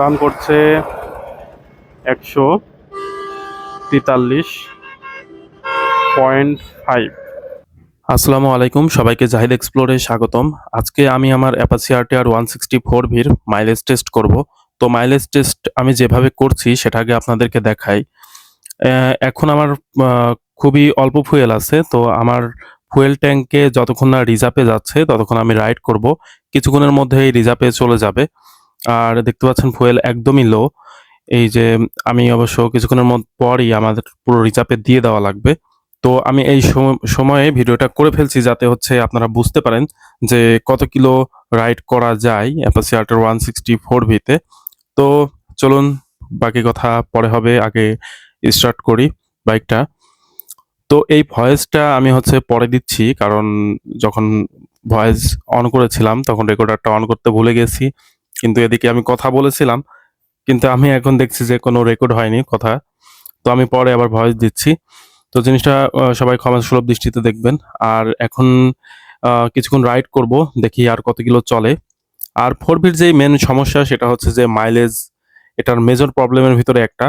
Run করছে একশো তেতাল্লিশ পয়েন্ট ফাইভ। আসসালামু আলাইকুম, সবাইকে জাহিদ এক্সপ্লোরে স্বাগতম। আজকে আমি আমার Apache RTR one sixty four ভির মাইলেজ টেস্ট করব। তো মাইলেজ টেস্ট আমি যেভাবে করছি সেটা আগে আপনাদেরকে দেখাই। এখন আমার খুবই অল্প ফুয়েল আছে, তো আমার ফুয়েল ট্যাঙ্কে যতক্ষণ না রিজার্ভে যাচ্ছে, ততক্ষণ আমি রাইড করব। কিছুক্ষণের মধ্যে এই রিজার্ভে চলে যাবে। আর দেখতে পাচ্ছেন ফুয়েল একদমই লো এই যে আমি অবশ্য কিছুক্ষণের মধ্যে পরই আমাদের পুরো রিজার্ভে দিয়ে দেওয়া লাগবে। তো আমি এই সম- সময়ে ভিডিওটা করে ফেলছি যাতে হচ্ছে আপনারা বুঝতে পারেন যে কত কিলো রাইড করা যায় Apache RTR one sixty four ভিতে তো। চলুন বাকি কথা পরে হবে, আগে স্টার্ট করি বাইকটা তো এই ভয়েসটা আমি হচ্ছে পরে দিচ্ছি, কারণ যখন ভয়েস অন করেছিলাম তখন রেকর্ডারটা অন করতে ভুলে গেছি। কিন্তু এদিকে আমি কথা বলেছিলাম, কিন্তু আমি এখন দেখছি যে কোনো রেকর্ড হয়নি কথা। তো আমি পরে আবার ভয়েস দিচ্ছি। তো জিনিসটা সবাই ক্ষমা সুলভ দৃষ্টিতে দেখবেন। আর এখন কিছুক্ষণ রাইড করব, দেখি আর কত কিলো চলে। আর ফোর ভির যে মেন সমস্যা, সেটা হচ্ছে যে মাইলেজ এটার মেজর প্রবলেমের ভিতরে একটা।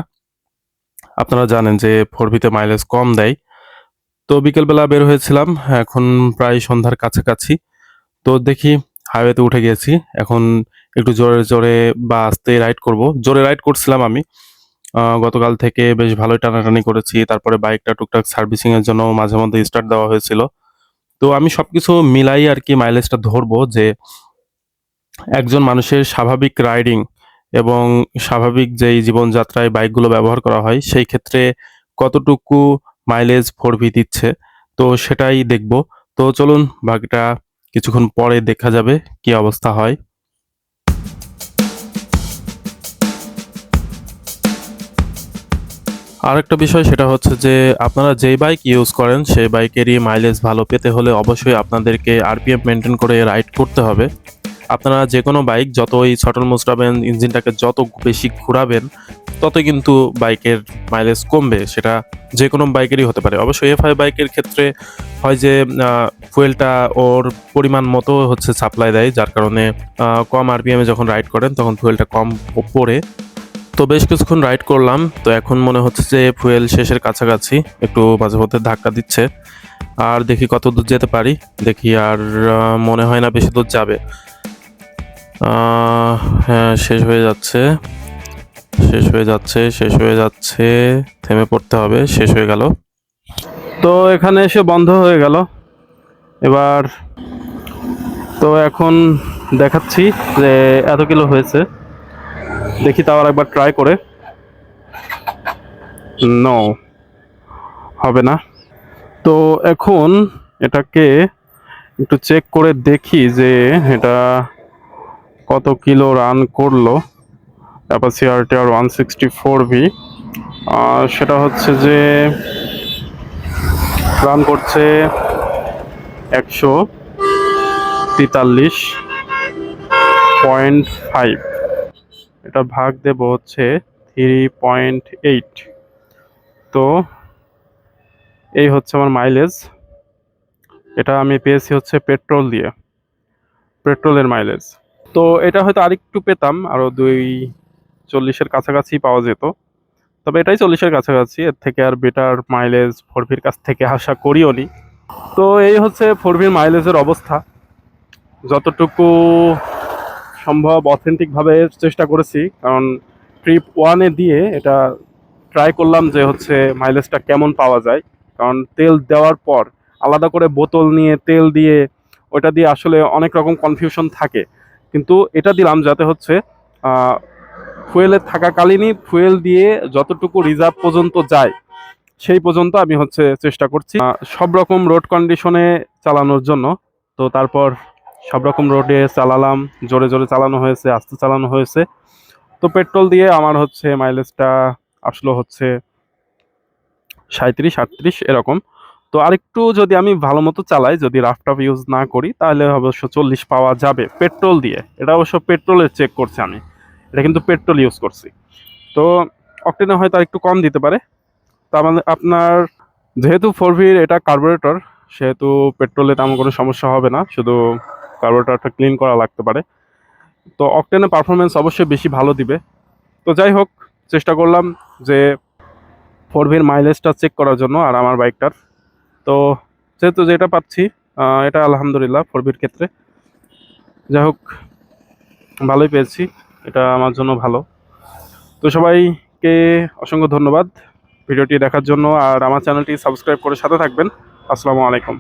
আপনারা জানেন যে ফোর ভিতে মাইলেজ কম দেয়। তো বিকেলবেলা বের হয়েছিলাম, এখন প্রায় সন্ধ্যার কাছাকাছি। তো দেখি হাইওয়েতে উঠে গেছি। এখন একটু জোরে জোরে বা আস্তে রাইড করব। জোরে রাইড করছিলাম আমি। গতকাল থেকে বেশ ভালোই টানাটানি করেছি। তারপরে বাইকটা টুকটাক সার্ভিসিং এর জন্য মাঝে মধ্যে স্টার্ট দেওয়া হয়েছিল। তো আমি সবকিছু মিলাই আর কি মাইলেজটা ধরবো যে একজন মানুষের স্বাভাবিক রাইডিং এবং স্বাভাবিক যেই জীবনযাত্রায় বাইকগুলো ব্যবহার করা হয়, সেই ক্ষেত্রে কতটুকু মাইলেজ ফোর ভি দিচ্ছে, তো সেটাই দেখব। তো চলুন, বাকিটা কিছুক্ষণ পরে দেখা যাবে কি অবস্থা হয়। আরেকটা বিষয় সেটা হচ্ছে যে আপনারা যেই বাইক ইউজ করেন, সেই বাইকেরই মাইলেজ ভালো পেতে হলে অবশ্যই আপনাদেরকে আরপিএম মেনটেন করে রাইড করতে হবে। আপনারা যে কোনো বাইক যতই ছটল মোস্টাবেন ইঞ্জিনটাকে যত বেশি ঘোরাবেন তত কিন্তু বাইকের মাইলেজ কমবে। সেটা যে কোনো বাইকেরই হতে পারে। অবশ্যই এফআই বাইকের ক্ষেত্রে হয় যে ফুয়েলটা ওর পরিমাণ মতো হচ্ছে সাপ্লাই দেয়, যার কারণে কম আরপিএমে যখন রাইড করেন, তখন ফুয়েলটা কম পড়ে। তো বেশ কিছুক্ষণ রাইড করলাম। তো এখন মনে হচ্ছে যে ফুয়েল শেষের কাছাকাছি, একটু মাঝে মধ্যে ধাক্কা দিচ্ছে। আর দেখি কত দূর যেতে পারি। দেখি আর মনে হয় না বেশি দূর যাবে। হ্যাঁ শেষ হয়ে যাচ্ছে। শেষ হয়ে যাচ্ছে, শেষ হয়ে যাচ্ছে। থেমে পড়তে হবে, শেষ হয়ে গেল। তো এখানে এসে বন্ধ হয়ে গেল। এবার, তো এখন দেখাচ্ছি যে এত কিলো হয়েছে। দেখি তাও আর একবার ট্রাই করে। নো হবে না। তো এখন এটাকে একটু চেক করে দেখি যে এটা কত কিলো রান করল। Apache RTR one sixty four V সেটা হচ্ছে যে রান করছে একশো তেতাল্লিশ পয়েন্ট ফাইভ এটা ভাগ দেব হচ্ছে থ্রি পয়েন্ট এইট তো এই হচ্ছে আমার মাইলেজ এটা আমি পেয়েছি হচ্ছে পেট্রোল দিয়ে পেট্রোলের মাইলেজ তো এটা হয়তো আরেকটু পেতাম আরও দুই চল্লিশের কাছাকাছি পাওয়া যেত। তবে এটাই চল্লিশের কাছাকাছি, এর থেকে আর বেটার মাইলেজ ফোরভির কাছ থেকে আশা করিও নি। তো এই হচ্ছে ফোরভির মাইলেজের অবস্থা। যতটুকু সম্ভব অথেন্টিকভাবে চেষ্টা করেছি। কারণ ট্রিপ ওয়ানে দিয়ে এটা ট্রাই করলাম যে হচ্ছে মাইলেজটা কেমন পাওয়া যায়। কারণ তেল দেওয়ার পর আলাদা করে বোতল নিয়ে তেল দিয়ে ওটা দিয়ে আসলে অনেক রকম কনফিউশন থাকে। কিন্তু এটা দিলাম যাতে হচ্ছে ফুয়েলে থাকাকালীনই ফুয়েল দিয়ে যতটুকু রিজার্ভ পর্যন্ত যায়, সেই পর্যন্ত আমি হচ্ছে চেষ্টা করছি। সব রকম রোড কন্ডিশনে চালানোর জন্য। তো তারপর সব রকম রোডে চালালাম, জোরে জোরে চালানো হয়েছে, আস্তে চালানো হয়েছে। তো পেট্রোল দিয়ে আমার হচ্ছে মাইলেজটা আসলো হচ্ছে সাঁত্রিশ আটত্রিশ এরকম। তো আরেকটু যদি আমি ভালো মতো চালাই, যদি রাফটাফ ইউজ না করি, তাহলে অবশ্য চল্লিশ পাওয়া যাবে পেট্রোল দিয়ে। এটা অবশ্য পেট্রোলের চেক করছি আমি। এটা কিন্তু পেট্রোল ইউজ করছি। তো অকটেনে হয়তো আরেকটু কম দিতে পারে। তা মানে আপনার যেহেতু ফোর ভির এটা কার্বোরেটর সেহেতু পেট্রোলে তেমন কোনো সমস্যা হবে না। শুধু কার্বোরেটরটা ক্লিন করা লাগতে পারে। তো অকটেনের পারফরমেন্স অবশ্যই বেশি ভালো দিবে। তো যাই হোক, চেষ্টা করলাম যে ফোর ভির মাইলেজটা চেক করার জন্য আর আমার বাইকটার তো যেহেতু যেটা পাচ্ছি এটা আলহামদুলিল্লাহ ফোর ভির ক্ষেত্রে। যাই হোক, ভালোই পেয়েছি। এটা আমার জন্য ভালো। তো সবাইকে অসংখ্য ধন্যবাদ ভিডিওটি দেখার জন্য আর আমার চ্যানেলটি সাবস্ক্রাইব করে সাথে থাকবেন। আসসালামু আলাইকুম।